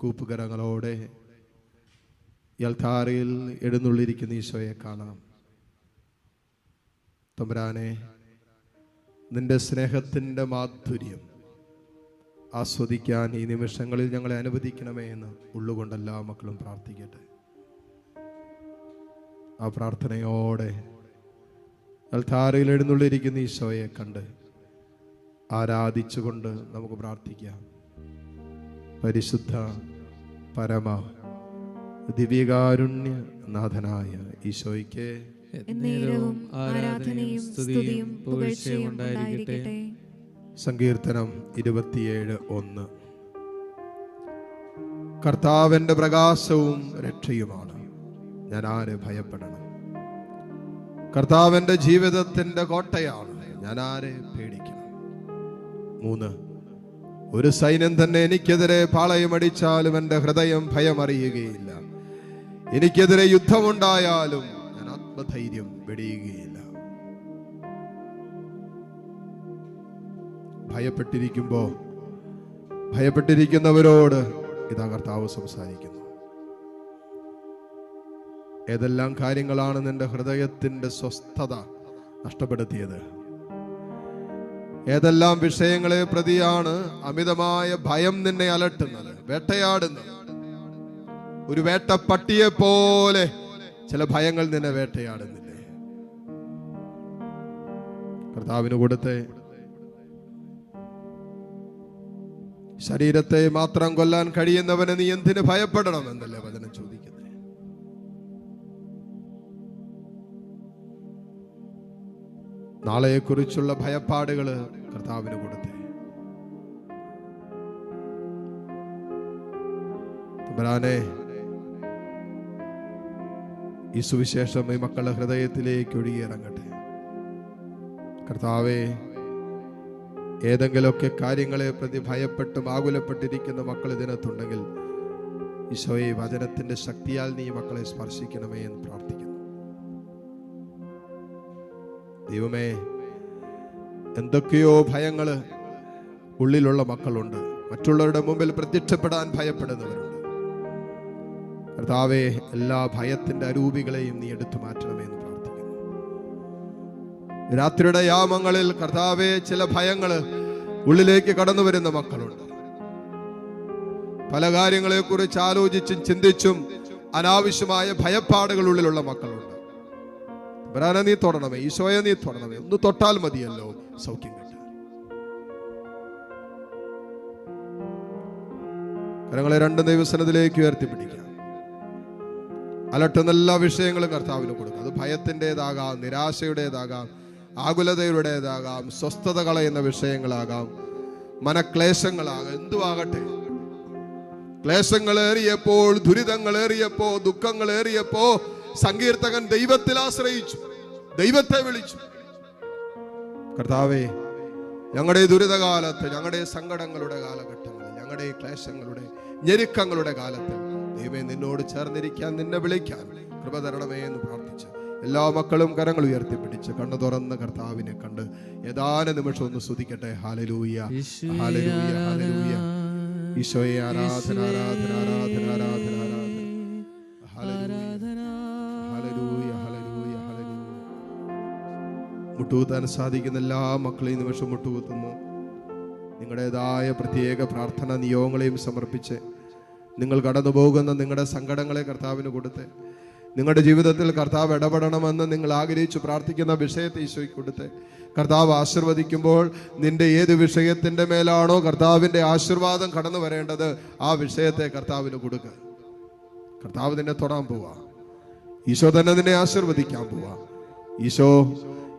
കൂപ്പുകരങ്ങളോടെ യൽത്താരയിൽ എഴുന്നള്ളിരിക്കുന്ന ഈശോയെ കാണാം. തമ്പുരാനെ നിന്റെ സ്നേഹത്തിന്റെ മാധുര്യം ആസ്വദിക്കാൻ ഈ നിമിഷങ്ങളിൽ ഞങ്ങളെ അനുവദിക്കണമേ എന്ന് ഉള്ളുകൊണ്ട് എല്ലാ മക്കളും പ്രാർത്ഥിക്കട്ടെ. ആ പ്രാർത്ഥനയോടെ അൽത്താരയിൽ എഴുന്നള്ളിരിക്കുന്ന ഈശോയെ കണ്ട് ആരാധിച്ചുകൊണ്ട് നമുക്ക് പ്രാർത്ഥിക്കാം. പരിശുദ്ധ പരമ ദിവ്യകാരുണ്യ നാഥനായ ഈശോയ്ക്ക് സങ്കീർത്തനം ഇരുപത്തിയേഴ് ഒന്ന്. കർത്താവിന്റെ പ്രകാശവും രക്ഷയുമാണ്. ഞാൻ ആരെ ഭയപ്പെടണം? കർത്താവിന്റെ ജീവിതത്തിന്റെ കോട്ടയാണ്. ഞാൻ ആരെ പേടിക്കണം? മൂന്ന്. ഒരു സൈന്യം തന്നെ എനിക്കെതിരെ പാളയമടിച്ചാലും എന്റെ ഹൃദയം ഭയമറിയുകയില്ല. എനിക്കെതിരെ യുദ്ധമുണ്ടായാലും ഞാൻ ആത്മധൈര്യം വെടിയുകയില്ല. ഭയപ്പെട്ടിരിക്കുമ്പോ ഭയപ്പെട്ടിരിക്കുന്നവരോട് ഇതാ കർത്താവ് സംസാരിക്കുന്നു. ഏതെല്ലാം കാര്യങ്ങളാണ് നിന്റെ ഹൃദയത്തിന്റെ സ്വസ്ഥത നഷ്ടപ്പെടുത്തിയത്? ഏതെല്ലാം വിഷയങ്ങളെ പ്രതിയാണ് അമിതമായ ഭയം നിന്നെ അലട്ടുന്നത് വേട്ടയാടുന്നത്? ഒരു വേട്ട പട്ടിയെ പോലെ ചില ഭയങ്ങൾ നിന്നെ വേട്ടയാടുന്നില്ലേ? കർത്താവിന് കൊടുത്തെ ശരീരത്തെ മാത്രം കൊല്ലാൻ കഴിയുന്നവന് നീ എന്തിന് ഭയപ്പെടണം എന്നല്ലേ നാളെയെക്കുറിച്ചുള്ള ഭയപ്പാടുകൾ കർത്താവിന് കൊടുത്തേ. തമ്പരാനെ ഈ സുവിശേഷം ഈ മക്കളുടെ ഹൃദയത്തിലേക്ക് ഒഴുകിയിറങ്ങട്ടെ. കർത്താവേ ഏതെങ്കിലുമൊക്കെ കാര്യങ്ങളെ പ്രതി ഭയപ്പെട്ടും ആകുലപ്പെട്ടിരിക്കുന്ന മക്കൾ ഇതിനകത്തുണ്ടെങ്കിൽ ഈശോയെ വചനത്തിന്റെ ശക്തിയാൽ നീ മക്കളെ സ്പർശിക്കണമേ എന്ന് പ്രാർത്ഥിക്കുന്നു. ദൈവമേ എന്തൊക്കെയോ ഭയങ്ങൾ ഉള്ളിലുള്ള മക്കളുണ്ട്. മറ്റുള്ളവരുടെ മുമ്പിൽ പ്രത്യക്ഷപ്പെടാൻ ഭയപ്പെടുന്നവരുണ്ട്. കർത്താവെ എല്ലാ ഭയത്തിന്റെ അരൂപികളെയും നീ എടുത്തു മാറ്റണമേ എന്ന് പ്രാർത്ഥിക്കുന്നു. രാത്രിയുടെ യാമങ്ങളിൽ കർത്താവെ ചില ഭയങ്ങൾ ഉള്ളിലേക്ക് കടന്നു വരുന്ന മക്കളുണ്ട്. പല കാര്യങ്ങളെക്കുറിച്ച് ആലോചിച്ചും ചിന്തിച്ചും അനാവശ്യമായ ഭയപ്പാടുകൾ ഉള്ളിലുള്ള മക്കളുണ്ട്. ബ്രാന നീ തൊടണമേ? ഈശോയെ നീ തൊടണമേ? ഒന്ന് തൊട്ടാൽ മതിയല്ലോ. സൗഖ്യം കരങ്ങളെ രണ്ട് ദൈവസനത്തിലേക്ക് ഉയർത്തിപ്പിടിക്കാം. അലട്ടുന്ന എല്ലാ വിഷയങ്ങളും കർത്താവിന് കൊടുക്കും. അത് ഭയത്തിന്റെതാകാം നിരാശയുടേതാകാം ആകുലതയുടേതാകാം സ്വസ്ഥത കളയുന്ന വിഷയങ്ങളാകാം മനക്ലേശങ്ങളാകാം എന്തുവാകട്ടെ? ഏറിയപ്പോ ദുഃഖങ്ങൾ ഏറിയപ്പോ സങ്കീർത്തകൻ ദൈവത്തിൽ ആശ്രയിച്ചു. ദൈവത്തെ വിളിച്ചു. കർത്താവേ ഞങ്ങളുടെ ദുരിതകാലത്ത് ഞങ്ങളുടെ സങ്കടങ്ങളുടെ കാലഘട്ടങ്ങളിൽ ഞങ്ങളുടെ ക്ലേശങ്ങളുടെ ഞെരുക്കങ്ങളുടെ കാലത്ത് ദൈവം നിന്നോട് ചേർന്നിരിക്കാൻ നിന്നെ വിളിക്കാൻ കൃപ തരണമേ എന്ന് പ്രാർത്ഥിച്ചു എല്ലാ മക്കളും കരങ്ങൾ ഉയർത്തിപ്പിടിച്ച് കണ്ണു തുറന്ന് കർത്താവിനെ കണ്ട് ഏതാനും നിമിഷം ഒന്ന് സ്തുതിക്കട്ടെ. ഹാലലൂയ ഹാലലൂയ ഹാലലൂയ ഈശോയെ ആരാധന ആരാധന ആരാധന ആരാധന ആരാധന. മുട്ടുകുത്താൻ സാധിക്കുന്ന എല്ലാ മക്കളെയും നിമിഷം മുട്ടുകുത്തുന്നു. നിങ്ങളുടേതായ പ്രത്യേക പ്രാർത്ഥന നിയോഗങ്ങളെയും സമർപ്പിച്ച് നിങ്ങൾ കടന്നു പോകുന്ന നിങ്ങളുടെ സങ്കടങ്ങളെ കർത്താവിന് കൊടുത്ത് നിങ്ങളുടെ ജീവിതത്തിൽ കർത്താവ് ഇടപെടണമെന്ന് നിങ്ങൾ ആഗ്രഹിച്ചു പ്രാർത്ഥിക്കുന്ന വിഷയത്തെ ഈശോയ്ക്ക് കൊടുത്ത് കർത്താവ് ആശീർവദിക്കുമ്പോൾ നിന്റെ ഏത് വിഷയത്തിന്റെ മേലാണോ കർത്താവിന്റെ ആശീർവാദം കടന്നു വരേണ്ടത് ആ വിഷയത്തെ കർത്താവിന് കൊടുക്കുക കർത്താവ് നിന്നെ തൊടാൻ പോവാ. ഈശോ തന്നെ നിന്നെ ആശീർവദിക്കാൻ പോവാ. ഈശോ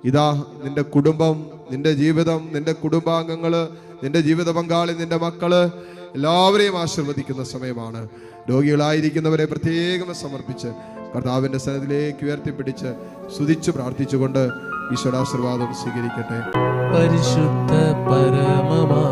ഇതാ നിന്റെ കുടുംബം നിന്റെ ജീവിതം നിന്റെ കുടുംബാംഗങ്ങൾ നിന്റെ ജീവിത പങ്കാളി നിന്റെ മക്കൾ എല്ലാവരെയും ആശീർവദിക്കുന്ന സമയമാണ്. രോഗികളായിരിക്കുന്നവരെ പ്രത്യേകം സമർപ്പിച്ച് കർത്താവിന്റെ സനത്തിലേക്ക് ഉയർത്തിപ്പിടിച്ച് സ്തുതിച്ച് പ്രാർത്ഥിച്ചുകൊണ്ട് ഈശ്വരാശീർവാദം സ്വീകരിക്കട്ടെ. പരിശുദ്ധ പരമമാ